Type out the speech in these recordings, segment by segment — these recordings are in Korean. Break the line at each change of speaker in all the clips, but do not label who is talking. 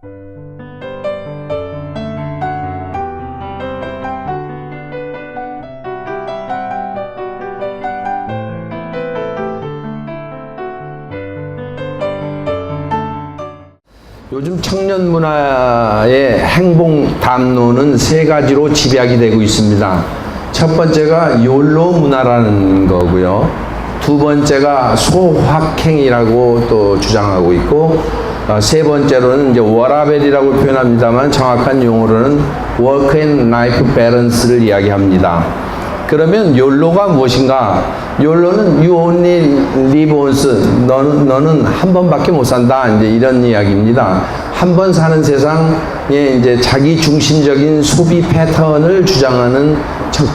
요즘 청년 문화의 행복 담론은 세 가지로 집약이 되고 있습니다. 첫 번째가 욜로 문화라는 거고요. 두 번째가 소확행이라고 또 주장하고 있고, 어, 세 번째로는 이제 워라벨이라고 표현합니다만 정확한 용어로는 워크 앤 라이프 밸런스를 이야기합니다. 그러면 욜로가 무엇인가? 욜로는 you only live once. 너는, 너는 한 번밖에 못 산다. 이제 이런 이야기입니다. 한 번 사는 세상에 이제 자기 중심적인 소비 패턴을 주장하는 청,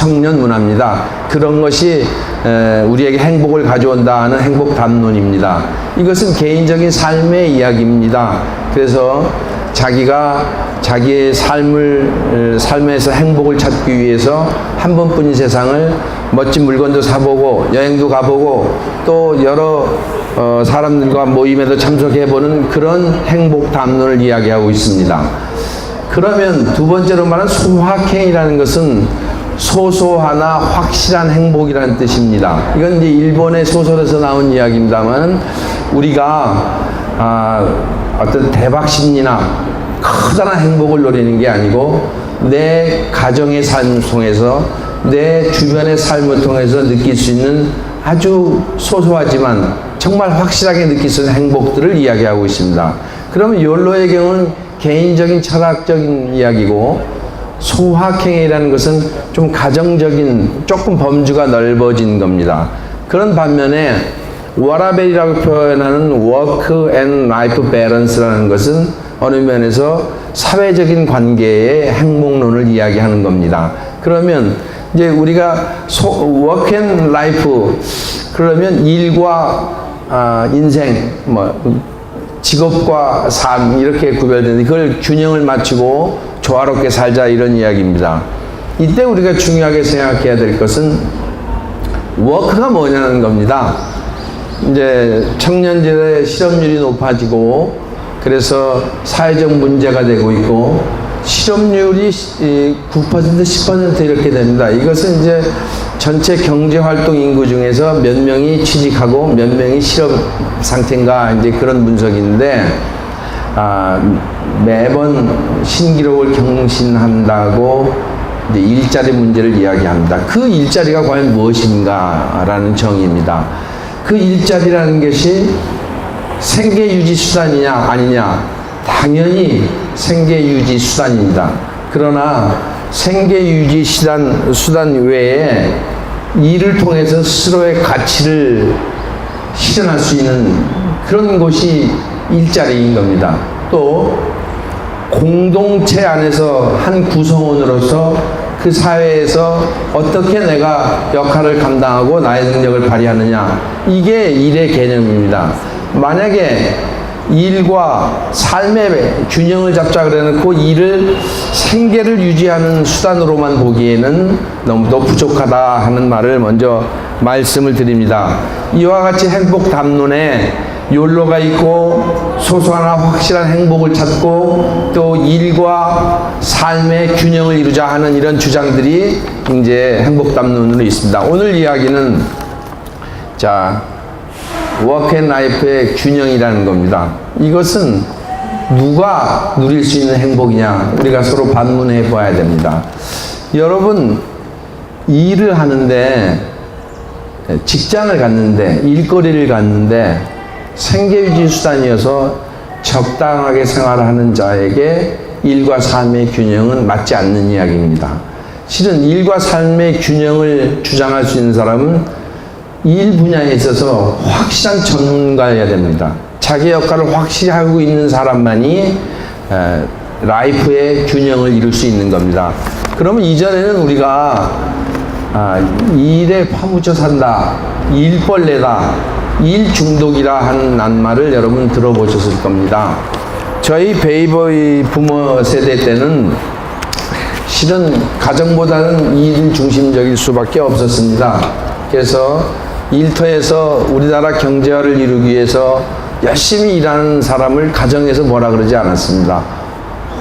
청년 문화입니다. 그런 것이 에, 우리에게 행복을 가져온다 하는 행복 담론입니다. 이것은 개인적인 삶의 이야기입니다. 그래서 자기가 자기의 삶을 삶에서 행복을 찾기 위해서 한 번뿐인 세상을 멋진 물건도 사보고 여행도 가보고 또 여러 어, 사람들과 모임에도 참석해보는 그런 행복 담론을 이야기하고 있습니다. 그러면 두 번째로 말하는 소확행이라는 것은 소소하나 확실한 행복이라는 뜻입니다. 이건 이제 일본의 소설에서 나온 이야기입니다만 우리가 아, 어떤 대박 심리나 커다란 행복을 노리는 게 아니고 내 가정의 삶 통해서 내 주변의 삶을 통해서 느낄 수 있는 아주 소소하지만 정말 확실하게 느낄 수 있는 행복들을 이야기하고 있습니다. 그러면 욜로의 경우는 개인적인 철학적인 이야기고 소확행이라는 것은 좀 가정적인 조금 범주가 넓어진 겁니다. 그런 반면에 워라벨이라고 표현하는 워크 앤 라이프 밸런스라는 것은 어느 면에서 사회적인 관계의 행복론을 이야기하는 겁니다. 그러면 이제 우리가 워크 앤 라이프 그러면 일과 아, 인생 뭐 직업과 삶 이렇게 구별되는데 그걸 균형을 맞추고 조화롭게 살자 이런 이야기입니다. 이때 우리가 중요하게 생각해야 될 것은 워크가 뭐냐는 겁니다. 이제 청년들의 실업률이 높아지고 그래서 사회적 문제가 되고 있고 실업률이 9% 10% 이렇게 됩니다. 이것은 이제 전체 경제 활동 인구 중에서 몇 명이 취직하고 몇 명이 실업 상태인가 이제 그런 분석인데 아, 매번 신기록을 경신한다고 일자리 문제를 이야기합니다. 그 일자리가 과연 무엇인가라는 정의입니다. 그 일자리라는 것이 생계 유지 수단이냐 아니냐 당연히 생계 유지 수단입니다. 그러나 생계 유지 수단 수단 외에 일을 통해서 스스로의 가치를 실현할 수 있는 그런 것이 일자리인 겁니다. 또 공동체 안에서 한 구성원으로서 그 사회에서 어떻게 내가 역할을 감당하고 나의 능력을 발휘하느냐 이게 일의 개념입니다. 만약에 일과 삶의 균형을 잡자 그래놓고 일을 생계를 유지하는 수단으로만 보기에는 너무도 부족하다 하는 말을 먼저 말씀을 드립니다. 이와 같이 행복 담론에 욜로가 있고 소소하나 확실한 행복을 찾고 또 일과 삶의 균형을 이루자 하는 이런 주장들이 이제 행복 담론으로 있습니다. 오늘 이야기는 자 워크 앤 라이프의 균형이라는 겁니다. 이것은 누가 누릴 수 있는 행복이냐 우리가 서로 반문해 봐야 됩니다. 여러분 일을 하는데 직장을 갔는데 일거리를 갔는데 생계유지 수단이어서 적당하게 생활하는 자에게 일과 삶의 균형은 맞지 않는 이야기입니다. 실은 일과 삶의 균형을 주장할 수 있는 사람은 일 분야에 있어서 확실한 전문가여야 됩니다. 자기 역할을 확실히 하고 있는 사람만이 에, 라이프의 균형을 이룰 수 있는 겁니다. 그러면 이전에는 우리가 아, 일에 파묻혀 산다, 일벌레다, 일 중독이라 하는 낱말을 여러분 들어보셨을 겁니다. 저희 베이버의 부모 세대 때는 실은 가정보다는 일 중심적일 수밖에 없었습니다. 그래서 일터에서 우리나라 경제화를 이루기 위해서 열심히 일하는 사람을 가정에서 뭐라 그러지 않았습니다.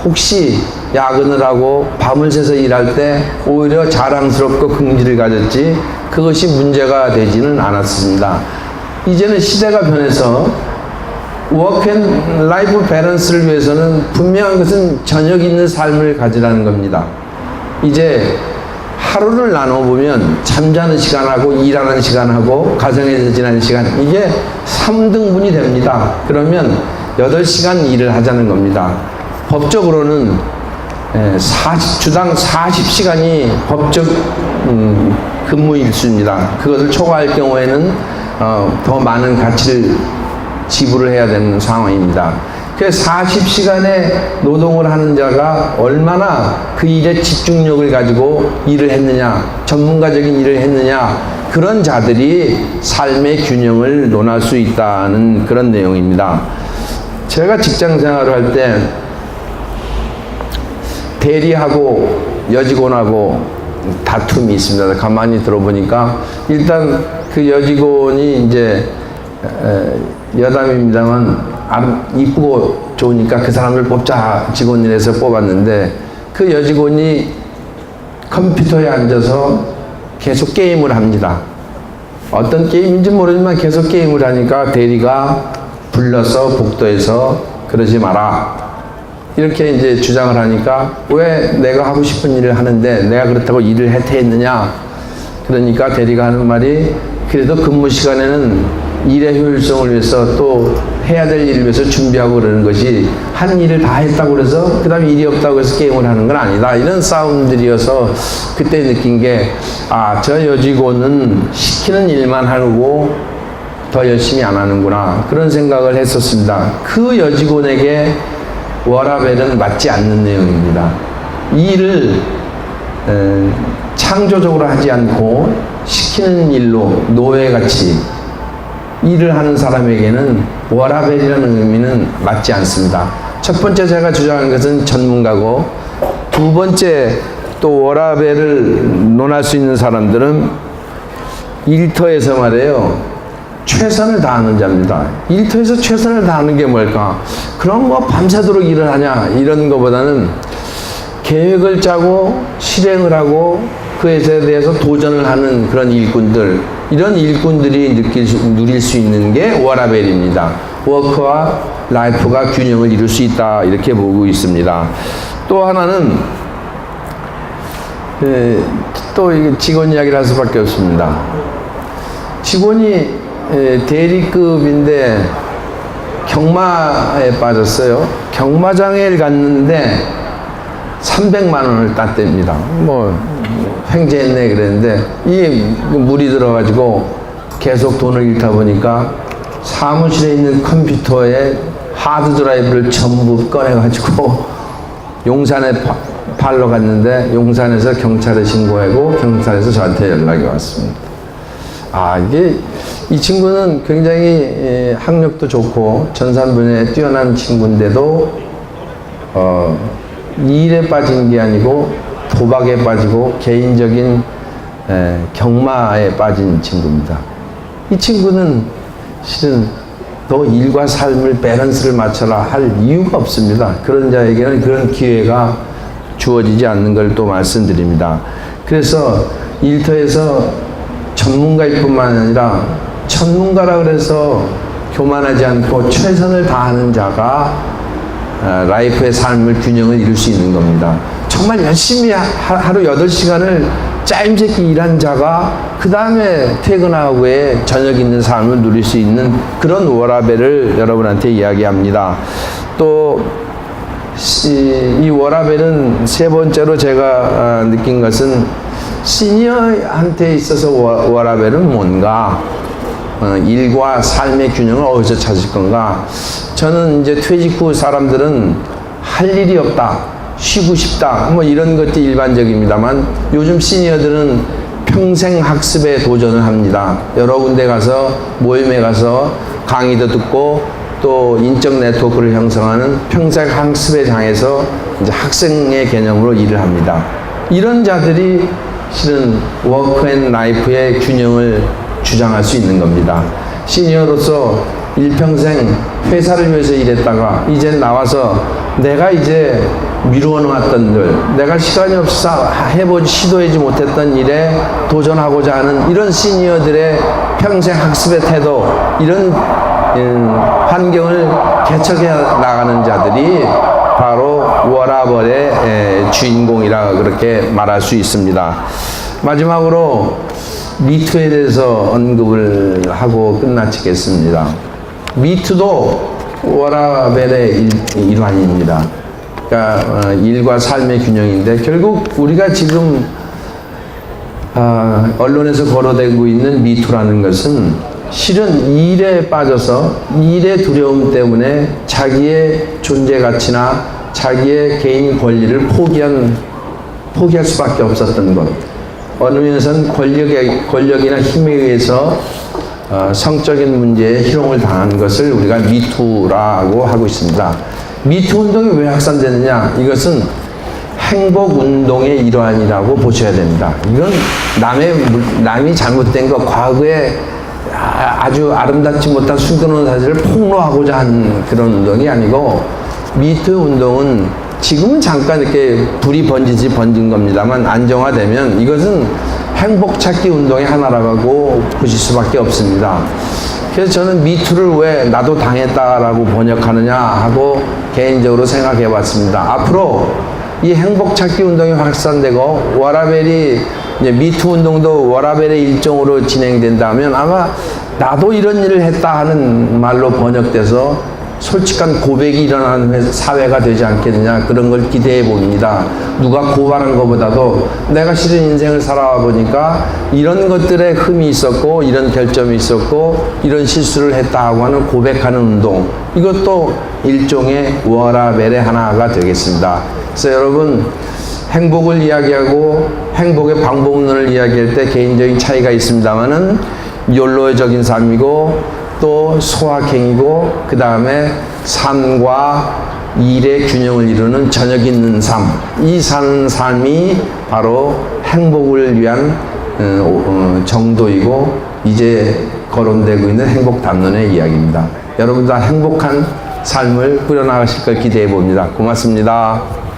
혹시 야근을 하고 밤을 새서 일할 때 오히려 자랑스럽고 긍지를 가졌지 그것이 문제가 되지는 않았습니다. 이제는 시대가 변해서 워크앤 라이프 밸런스를 위해서는 분명한 것은 저녁 있는 삶을 가지라는 겁니다. 이제 하루를 나눠보면 잠자는 시간하고 일하는 시간하고 가정에서 지내는 시간 이게 3등분이 됩니다. 그러면 8시간 일을 하자는 겁니다. 법적으로는 40, 주당 40시간이 법적 음, 근무 일수입니다. 그것을 초과할 경우에는 어, 더 많은 가치를 지불을 해야 되는 상황입니다. 그 40시간의 노동을 하는 자가 얼마나 그 일에 집중력을 가지고 일을 했느냐, 전문가적인 일을 했느냐, 그런 자들이 삶의 균형을 논할 수 있다는 그런 내용입니다. 제가 직장 생활을 할 때 대리하고 여직원하고 다툼이 있습니다. 가만히 들어보니까 일단 그 여직원이 이제 에, 여담입니다만 아, 이쁘고 좋으니까 그 사람을 뽑자 직원이라서 뽑았는데 그 여직원이 컴퓨터에 앉아서 계속 게임을 합니다. 어떤 게임인지 모르지만 계속 게임을 하니까 대리가 불러서 복도에서 그러지 마라. 이렇게 이제 주장을 하니까 왜 내가 하고 싶은 일을 하는데 내가 그렇다고 일을 해태했느냐. 그러니까 대리가 하는 말이 그래도 근무 시간에는 일의 효율성을 위해서 또 해야 될 일을 위해서 준비하고 그러는 것이 한 일을 다 했다고 그래서 그 다음에 일이 없다고 해서 게임을 하는 건 아니다. 이런 싸움들이어서 그때 느낀 게 아, 저 여직원은 시키는 일만 하고 더 열심히 안 하는구나. 그런 생각을 했었습니다. 그 여직원에게 워라벨은 맞지 않는 내용입니다. 이 일을 에, 창조적으로 하지 않고 시키는 일로 노예같이 일을 하는 사람에게는 워라벨이라는 의미는 맞지 않습니다. 첫 번째 제가 주장한 것은 전문가고 두 번째 또 워라벨을 논할 수 있는 사람들은 일터에서 말이에요. 최선을 다하는 자입니다. 일터에서 최선을 다하는 게 뭘까? 그럼 뭐 밤새도록 일을 하냐? 이런 것보다는 계획을 짜고 실행을 하고 그에 대해서 도전을 하는 그런 일꾼들, 이런 일꾼들이 느낄 수, 누릴 수 있는 게 워라벨입니다. 워크와 라이프가 균형을 이룰 수 있다. 이렇게 보고 있습니다. 또 하나는, 에, 또 직원 이야기를 할 수밖에 없습니다. 직원이 에, 대리급인데 경마에 빠졌어요. 경마장에 갔는데 300만 원을 땄답니다. 뭐 횡재했네 그랬는데 이 물이 들어가지고 계속 돈을 잃다 보니까 사무실에 있는 컴퓨터에 하드 드라이브를 전부 꺼내가지고 용산에 파, 팔러 갔는데 용산에서 경찰에 신고하고 경찰에서 저한테 연락이 왔습니다. 아 이게 이 친구는 굉장히 에, 학력도 좋고 전산 분야에 뛰어난 친구인데도 어, 일에 빠진 게 아니고 도박에 빠지고 개인적인 에, 경마에 빠진 친구입니다. 이 친구는 실은 너 일과 삶을 밸런스를 맞춰라 할 이유가 없습니다. 그런 자에게는 그런 기회가 주어지지 않는 걸 또 말씀드립니다. 그래서 일터에서 전문가일 뿐만 아니라 전문가라 그래서 교만하지 않고 최선을 다하는 자가 아, 라이프의 삶을 균형을 이룰 수 있는 겁니다. 정말 열심히 하루 8시간을 짜임새끼 일한 자가 그 다음에 퇴근하고 에 저녁 있는 삶을 누릴 수 있는 그런 워라벨을 여러분한테 이야기합니다. 또, 이 워라벨은 세 번째로 제가 아, 느낀 것은 시니어한테 있어서 워라벨은 뭔가 어, 일과 삶의 균형을 어디서 찾을 건가? 저는 이제 퇴직 후 사람들은 할 일이 없다, 쉬고 싶다, 뭐 이런 것들이 일반적입니다만 요즘 시니어들은 평생 학습에 도전을 합니다. 여러 군데 가서 모임에 가서 강의도 듣고 또 인적 네트워크를 형성하는 평생 학습의 장에서 이제 학생의 개념으로 일을 합니다. 이런 자들이 실은 워크 앤 라이프의 균형을 주장할 수 있는 겁니다. 시니어로서 일평생 회사를 위해서 일했다가 이제 나와서 내가 이제 미루어 놓았던 일, 내가 시간이 없어 해보지 시도하지 못했던 일에 도전하고자 하는 이런 시니어들의 평생 학습의 태도 이런 음, 환경을 개척해 나가는 자들이 바로 워라벌의 에, 주인공이라 그렇게 말할 수 있습니다. 마지막으로 미투에 대해서 언급을 하고 끝마치겠습니다. 미투도 워라벨의 일, 일환입니다. 그러니까 어, 일과 삶의 균형인데 결국 우리가 지금 아, 언론에서 거론되고 있는 미투라는 것은 실은 일에 빠져서 일의 두려움 때문에 자기의 존재 가치나 자기의 개인 권리를 포기한 포기할 수밖에 없었던 것. 어느 면에서는 권력의 권력이나 힘에 의해서 어, 성적인 문제에 희롱을 당한 것을 우리가 미투라고 하고 있습니다. 미투 운동이 왜 확산되느냐? 이것은 행복 운동의 일환이라고 보셔야 됩니다. 이건 남의 물- 남이 잘못된 것 과거에 아- 아주 아름답지 못한 숨겨놓은 사실을 폭로하고자 하는 그런 운동이 아니고 미투 운동은 지금은 잠깐 이렇게 불이 번지지 번진 겁니다만 안정화되면 이것은 행복 찾기 운동의 하나라고 보실 수밖에 없습니다. 그래서 저는 미투를 왜 나도 당했다라고 번역하느냐 하고 개인적으로 생각해 봤습니다. 앞으로 이 행복 찾기 운동이 확산되고 워라벨이 미투 운동도 워라벨의 일종으로 진행된다면 아마 나도 이런 일을 했다 하는 말로 번역돼서 솔직한 고백이 일어나는 회- 사회가 되지 않겠느냐 그런 걸 기대해 봅니다. 누가 고발한 것보다도 내가 싫은 인생을 살아와 보니까 이런 것들에 흠이 있었고 이런 결점이 있었고 이런 실수를 했다 하고 하는 고백하는 운동 이것도 일종의 워라벨의 하나가 되겠습니다. 그래서 여러분 행복을 이야기하고 행복의 방법론을 이야기할 때 개인적인 차이가 있습니다만은 욜로적인 삶이고 또 소확행이고 그 다음에 삶과 일의 균형을 이루는 저녁 있는 삶. 이 사는 삶이 바로 행복을 위한 어, 어, 정도이고 이제 거론되고 있는 행복 담론의 이야기입니다. 여러분 다 행복한 삶을 꾸려나가실 걸 기대해 봅니다. 고맙습니다.